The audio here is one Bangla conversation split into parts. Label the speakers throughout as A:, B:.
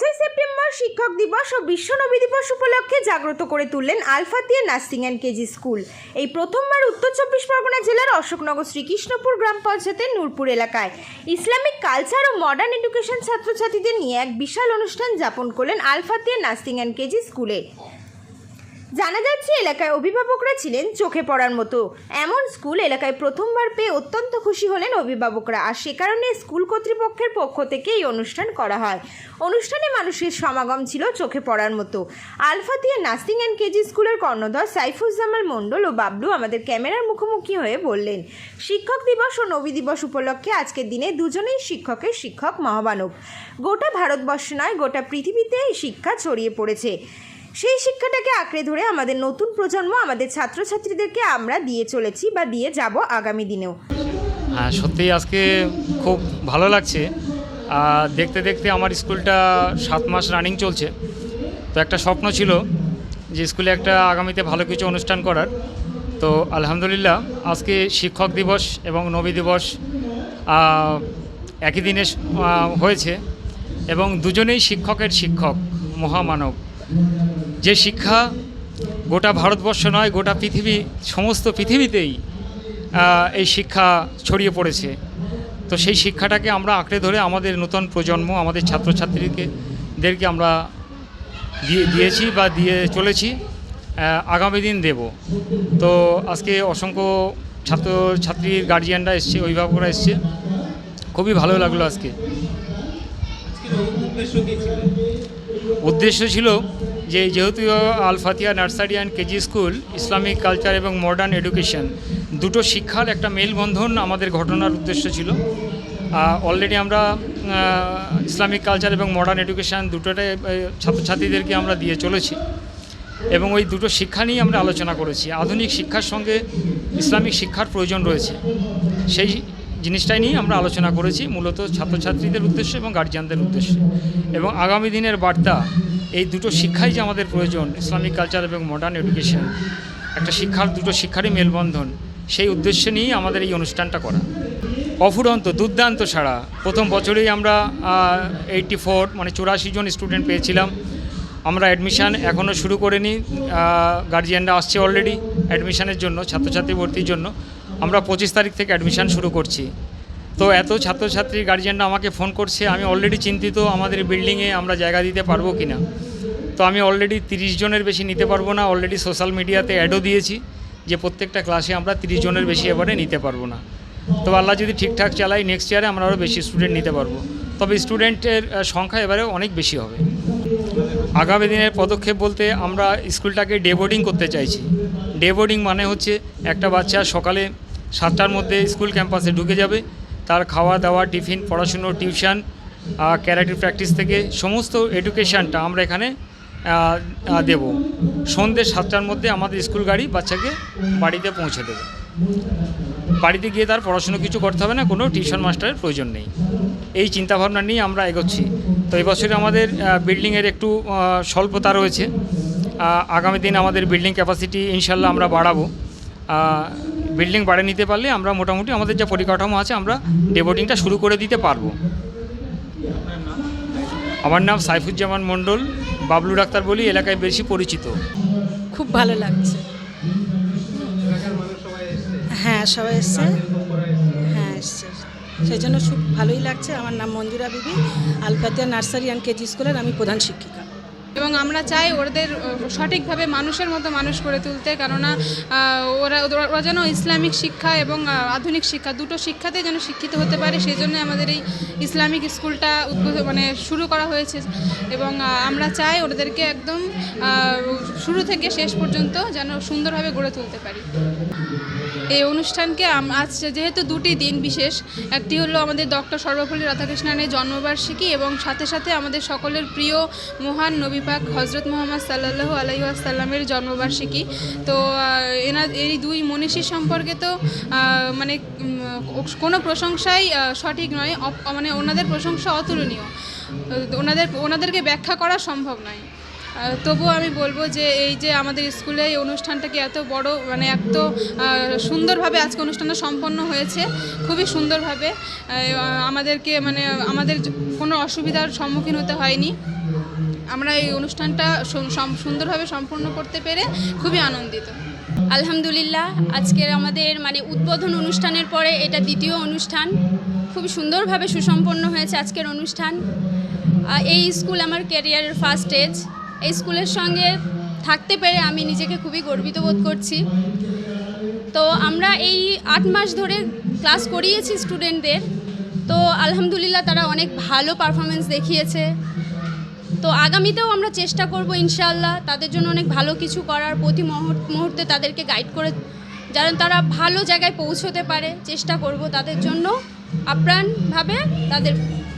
A: পাঁচই সেপ্টেম্বর শিক্ষক দিবস ও বিশ্ব নবী দিবস উপলক্ষে জাগ্রত করে তুললেন Alfatia nursing and KG school. এই প্রথমবার উত্তর চব্বিশ পরগনা জেলার অশোকনগর শ্রীকৃষ্ণপুর গ্রাম পঞ্চায়েতের নূরপুর এলাকায়। ইসলামিক কালচার ও মডার্ন এডুকেশন ছাত্রছাত্রীদের নিয়ে এক বিশাল অনুষ্ঠান যাপন করলেন আলফাতিয়া নার্সিং অ্যান্ড কেজি স্কুলে। জানা যাচ্ছে, এলাকায় অভিভাবকরা ছিলেন চোখে পড়ার মতো। এমন স্কুল এলাকায় প্রথমবার পেয়ে অত্যন্ত খুশি হলেন অভিভাবকরা। আর সে কারণে স্কুল কর্তৃপক্ষের পক্ষ থেকে এই অনুষ্ঠান করা হয়। অনুষ্ঠানে মানুষের সমাগম ছিল চোখে পড়ার মতো। আলফাতিয়া নার্সিং অ্যান্ড কেজি স্কুলের কর্ণধর সাইফুজ্জামাল মণ্ডল ও বাবলু আমাদের ক্যামেরার মুখোমুখি হয়ে বললেন, শিক্ষক দিবস ও নবী দিবস উপলক্ষে আজকের দিনে দুজনেই শিক্ষকের শিক্ষক মহামানব গোটা ভারতবর্ষ নয়, গোটা পৃথিবীতে এই শিক্ষা ছড়িয়ে পড়েছে। সেই শিক্ষাটাকে আঁকড়ে ধরে আমাদের নতুন প্রজন্ম, আমাদের ছাত্রছাত্রীদেরকে আমরা দিয়ে চলেছি বা দিয়ে যাব আগামী দিনেও।
B: সত্যিই আজকে খুব ভালো লাগছে। দেখতে দেখতে আমার স্কুলটা সাত মাস রানিং চলছে। তো একটা স্বপ্ন ছিল যে স্কুলে একটা আগামীতে ভালো কিছু অনুষ্ঠান করার। তো আলহামদুলিল্লাহ, আজকে শিক্ষক দিবস এবং নবী দিবস একই দিনে হয়েছে। এবং দুজনেই শিক্ষকের শিক্ষক, মহামানব। যে শিক্ষা গোটা ভারতবর্ষ নয় গোটা পৃথিবী সমস্ত পৃথিবীতেই এই শিক্ষা ছড়িয়ে পড়েছে। তো সেই শিক্ষাটাকে আমরা আঁকড়ে ধরে আমাদের নতুন প্রজন্ম আমাদের ছাত্রছাত্রীকে দেরকে আমরা দিয়ে দিয়েছি বা দিয়ে চলেছি আগামী দিন দেব। তো আজকে অসংখ্য ছাত্রছাত্রীর গার্জিয়ানরা এসছে অভিভাবকরা এসছে। খুবই ভালো লাগল আজকে। উদ্দেশ্য ছিল যে যেহেতু Alfatia nursery and KG school, Islamic culture এবং মডার্ন এডুকেশন, দুটো শিক্ষার একটা মেলবন্ধন আমাদের ঘটনার উদ্দেশ্য ছিল। অলরেডি আমরা ইসলামিক কালচার এবং মডার্ন এডুকেশন দুটোটাই ছাত্রছাত্রীদেরকে আমরা দিয়ে চলেছি এবং ওই দুটো শিক্ষা নিয়ে আমরা আলোচনা করেছি। আধুনিক শিক্ষার সঙ্গে ইসলামিক শিক্ষার প্রয়োজন রয়েছে। সেই জিনিসটাই নিয়ে আমরা আলোচনা করেছি, মূলত ছাত্রছাত্রীদের উদ্দেশ্যে এবং গার্জিয়ানদের উদ্দেশ্যে। এবং আগামী দিনের বার্তা, এই দুটো শিক্ষাই যে আমাদের প্রয়োজন ইসলামিক কালচার এবং মডার্ন এডুকেশন একটা শিক্ষার, দুটো শিক্ষারই মেলবন্ধন, সেই উদ্দেশ্য নিয়েই আমাদের এই অনুষ্ঠানটা করা। অফুরন্ত, দুর্দান্ত ছাড়া প্রথম বছরেই আমরা এইটটি ফোর মানে চুরাশি জন স্টুডেন্ট পেয়েছিলাম। আমরা অ্যাডমিশান এখনও শুরু করিনি। গার্জিয়ানরা আসছে অলরেডি অ্যাডমিশানের জন্য, ছাত্রছাত্রী ভর্তির জন্য। আমরা পঁচিশ তারিখ থেকে অ্যাডমিশান শুরু করছি। তো এত ছাত্রছাত্রী গার্জিয়ানরা আমাকে ফোন করছে, আমি অলরেডি চিন্তিত আমাদের বিল্ডিংয়ে আমরা জায়গা দিতে পারব কি না তো আমি অলরেডি তিরিশ জনের বেশি নিতে পারব না অলরেডি সোশ্যাল মিডিয়াতে অ্যাডও দিয়েছি যে প্রত্যেকটা ক্লাসে আমরা তিরিশ জনের বেশি এবারে নিতে পারব না। তো আল্লাহ যদি ঠিকঠাক চালাই নেক্সট ইয়ারে আমরা আরও বেশি স্টুডেন্ট নিতে পারব। তবে স্টুডেন্টের সংখ্যা এবারে অনেক বেশি হবে। আগামী দিনের পদক্ষেপ বলতে আমরা স্কুলটাকে ডে বোর্ডিং করতে চাইছি। ডে বোর্ডিং মানে হচ্ছে একটা বাচ্চা সকালে সাতটার মধ্যে স্কুল ক্যাম্পাসে ঢুকে যাবে। তার খাওয়া দাওয়া, টিফিন, পড়াশুনো, টিউশন ক্যারাটে প্র্যাকটিস থেকে সমস্ত এডুকেশানটা আমরা এখানে দেব। সন্ধ্যে সাতটার মধ্যে আমাদের স্কুল গাড়ি বাচ্চাকে বাড়িতে পৌঁছে দেবে। বাড়িতে গিয়ে তার পড়াশুনো কিছু করতে হবে না, কোনো টিউশন মাস্টারের প্রয়োজন নেই। এই চিন্তাভাবনা নিয়ে আমরা এগোচ্ছি। তো এবছরে আমাদের বিল্ডিংয়ের একটু স্বল্পতা রয়েছে। আগামী দিন আমাদের বিল্ডিং ক্যাপাসিটি ইনশাল্লাহ আমরা বাড়াবো। বিল্ডিং বাড়িয়ে নিতে পারলে আমরা মোটামুটি আমাদের যে পরিকাঠামো আছে আমরা ডেবোটিংটা শুরু করে দিতে পারব। আমার নাম সাইফুজ্জামান মণ্ডল, বাবলু ডাক্তার বলি, এলাকায় বেশি পরিচিত।
C: খুব ভালো লাগছে। হ্যাঁ সবাই এসছে। হ্যাঁ এসছে। সেই জন্য খুব ভালোই লাগছে। আমার নাম মঞ্জুরা বিবি, আলফাতিয়া নার্সারি অ্যান্ড কেজি স্কুলের আমি প্রধান শিক্ষিকা।
D: এবং আমরা চাই ওদের সঠিকভাবে মানুষের মতো মানুষ করে তুলতে, কেননা ওরা, ওরা- যেন ইসলামিক শিক্ষা এবং আধুনিক শিক্ষা, দুটো শিক্ষাতেই যেন শিক্ষিত হতে পারে, সেই জন্য আমাদের এই ইসলামিক স্কুলটা মানে শুরু করা হয়েছে। এবং আমরা চাই ওদেরকে একদম শুরু থেকে শেষ পর্যন্ত যেন সুন্দরভাবে গড়ে তুলতে পারি। এই অনুষ্ঠানকে আজ যেহেতু দুটি দিন বিশেষ, একটি হলো আমাদের ডক্টর সর্বপল্লী রাধাকৃষ্ণনের জন্মবার্ষিকী এবং সাথে সাথে আমাদের সকলের প্রিয় মহান নবীপাক হজরত মোহাম্মদ সাল্লাহু আলাইসাল্লামের জন্মবার্ষিকী। তো এনা এই দুই মনীষী সম্পর্কে তো মানে কোনো প্রশংসাই সঠিক নয় মানে ওনাদের প্রশংসা অতুলনীয়। ওনাদের, ওনাদেরকে ব্যাখ্যা করা সম্ভব নয়। তবুও আমি বলব যে, এই যে আমাদের স্কুলে এই অনুষ্ঠানটাকে এত বড় মানে এত সুন্দরভাবে আজকে অনুষ্ঠানটা সম্পন্ন হয়েছে, খুবই সুন্দরভাবে। আমাদেরকে মানে আমাদের কোনো অসুবিধার সম্মুখীন হতে হয়নি। আমরা এই অনুষ্ঠানটা সুন্দরভাবে সম্পূর্ণ করতে পেরে খুবই আনন্দিত।
E: আলহামদুলিল্লাহ, আজকের আমাদের মানে উদ্বোধন অনুষ্ঠানের পরে এটা দ্বিতীয় অনুষ্ঠান। খুব সুন্দরভাবে সুসম্পন্ন হয়েছে আজকের অনুষ্ঠান। এই স্কুল আমার ক্যারিয়ারের ফার্স্ট স্টেজ এই স্কুলের সঙ্গে থাকতে পেরে আমি নিজেকে খুবই গর্বিত বোধ করছি। তো আমরা এই আট মাস ধরে ক্লাস করিয়েছি স্টুডেন্টদের তো আলহামদুলিল্লাহ তারা অনেক ভালো পারফরমেন্স দেখিয়েছে। তো আগামীতেও আমরা চেষ্টা করব ইনশাআল্লাহ তাদের জন্য অনেক ভালো কিছু করার। প্রতি মুহূর্তে তাদেরকে গাইড করে যেন তারা ভালো জায়গায় পৌঁছতে পারে, চেষ্টা করব তাদের জন্য আপ্রাণভাবে তাদের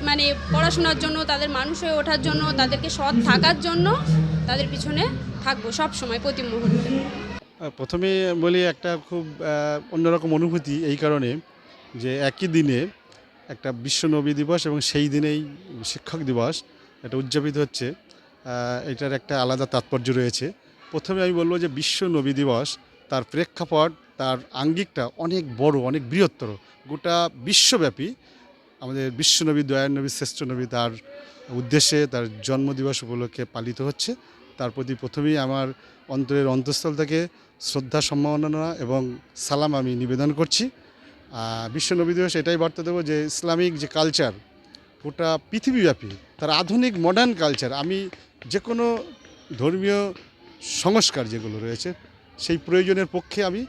E: মানে পড়াশোনার জন্য, তাদের মানুষ হয়ে ওঠার জন্য, তাদেরকে সৎ থাকার জন্য তাদের পিছনে থাকব সব সময় প্রতি মুহূর্তে।
F: প্রথমে বলি একটা খুব অন্যরকম অনুভূতি এই কারণে যে একই দিনে একটা বিশ্ব নবী দিবস এবং সেই দিনেই শিক্ষক দিবস। এটা উদযাপিত হচ্ছে এটার একটা আলাদা তাৎপর্য রয়েছে। প্রথমে আমি বলব যে বিশ্ব নবী দিবস তার প্রেক্ষাপট তার আঙ্গিকটা অনেক বড় অনেক বৃহত্তর। গোটা বিশ্বব্যাপী আমাদের বিশ্বনবী দয়ার নবী শ্রেষ্ঠ নবী তার উদ্দেশ্যে তার জন্মদিবস উপলক্ষে পালিত হচ্ছে। তার প্রতি প্রথমেই আমার অন্তরের অন্তঃস্থল থেকে শ্রদ্ধা সম্মাননা এবং সালাম আমি নিবেদন করছি। আহ, বিশ্ব নবী দিবস এটাই বার্তা দেবো যে ইসলামিক যে কালচার গোটা পৃথিবীব্যাপী, তার আধুনিক মডার্ন কালচার আমি যে কোনো ধর্মীয় সংস্কার যেগুলো রয়েছে, সেই প্রয়োজনের পক্ষে আমি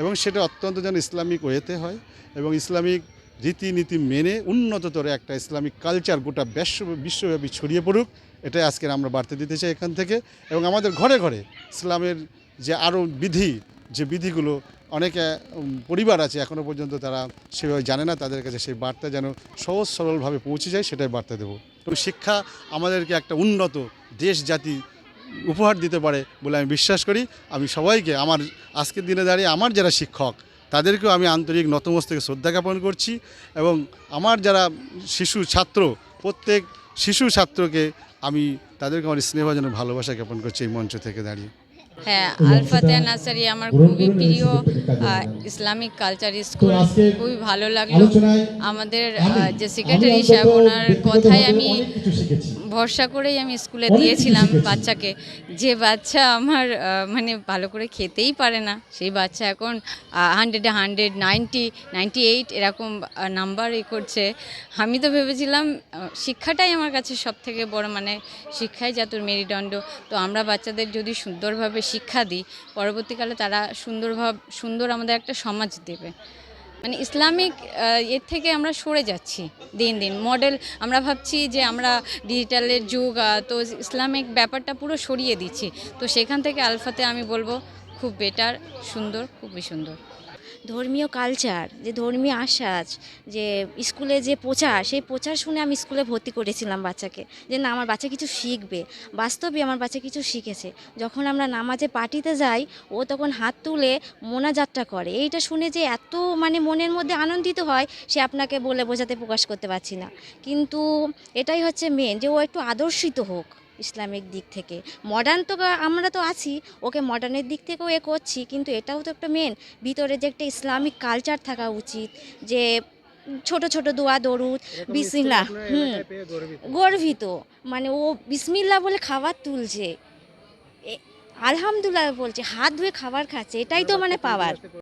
F: এবং সেটা অত্যন্ত যেন ইসলামিক ওয়েতে হয় এবং ইসলামিক রীতিনীতি মেনে উন্নততর একটা ইসলামিক কালচার গোটা বিশ্ব, বিশ্বব্যাপী ছড়িয়ে পড়ুক, এটাই আজকের আমরা বার্তা দিতে চাই এখান থেকে এবং আমাদের ঘরে ঘরে ইসলামের যে আরও বিধি যে বিধিগুলো অনেকে পরিবার আছে এখনও পর্যন্ত তারা সেভাবে জানে না, তাদের কাছে সেই বার্তা যেন সহজ সরলভাবে পৌঁছে যায়, সেটাই বার্তা দেবো। শিক্ষা আমাদেরকে একটা উন্নত দেশ, জাতি উপহার দিতে পারে বলে আমি বিশ্বাস করি। আমি সবাইকে, আমার আজকের দিনে দাঁড়িয়ে আমার যারা শিক্ষক, তাদেরকেও আমি আন্তরিক নতমস্তকে শ্রদ্ধা জ্ঞাপন করছি এবং আমার যারা শিশু ছাত্র, প্রত্যেক শিশু ছাত্রকে আমি তাদেরকে আমার স্নেহভাজন ভালোবাসা জ্ঞাপন করছি এই মঞ্চ থেকে দাঁড়িয়ে।
G: হ্যাঁ আলফাতে নার্সারি আমার খুবই প্রিয় ইসলামিক কালচার স্কুল খুবই ভালো লাগল। আমাদের যে সেক্রেটারি সাহেব ওনার কথায় আমি ভরসা করেই আমি স্কুলে দিয়েছিলাম বাচ্চাকে। যে বাচ্চা আমার মানে ভালো করে খেতেই পারে না সেই বাচ্চা এখন হান্ড্রেডে হান্ড্রেড নাইনটি নাইনটি এইট এরকম নাম্বার এ করছে। আমি তো ভেবেছিলাম শিক্ষাটাই আমার কাছে সব থেকে বড় মানে শিক্ষাই যাতুর মেরুদণ্ড। তো আমরা বাচ্চাদের যদি সুন্দরভাবে শিক্ষা দিই, পরবর্তীকালে তারা সুন্দরভাব সুন্দর আমাদের একটা সমাজ দেবে। মানে ইসলামিক এর থেকে আমরা সরে যাচ্ছি দিন দিন। মডেল, আমরা ভাবছি যে আমরা ডিজিটালের যুগ তো ইসলামিক ব্যাপারটা পুরো সরিয়ে দিচ্ছি। তো সেখান থেকে আলফাতে আমি বলব, খুব বেটার, সুন্দর, খুবই সুন্দর।
H: ধর্মীয় কালচার যে ধর্মীয় আশ্বাস, যে স্কুলে যে প্রচার, সেই প্রচার শুনে আমি স্কুলে ভর্তি করেছিলাম বাচ্চাকে। যে না, আমার বাচ্চা কিছু শিখবে। বাস্তবে আমার বাচ্চা কিছু শিখেছে। যখন আমরা নামাজে পার্টিতে যাই, ও তখন হাত তুলে মোনাজাতটা করে। এইটা শুনে যে এত মানে মনের মধ্যে আনন্দিত হয়, সে আপনাকে বলে বোঝাতে প্রকাশ করতে পারছি না। কিন্তু এটাই হচ্ছে মেন যে ও একটু আদর্শিত হোক। ইসলামিক দিক থেকে। মডার্ন তো আমরা তো আছি ওকে মডার্নের দিক থেকেও এ করছি কিন্তু এটাও তো একটা মেন ভিতরে যে একটা ইসলামিক কালচার থাকা উচিত যে ছোট ছোট দোয়া দরুদ বিসমিল্লা হুম গর্বিত? মানে ও বিসমিল্লা বলে খাবার তুলছে। আলহামদুলিল্লাহ বলছে হাত ধুয়ে খাবার খাচ্ছে এটাই তো মানে পাওয়ার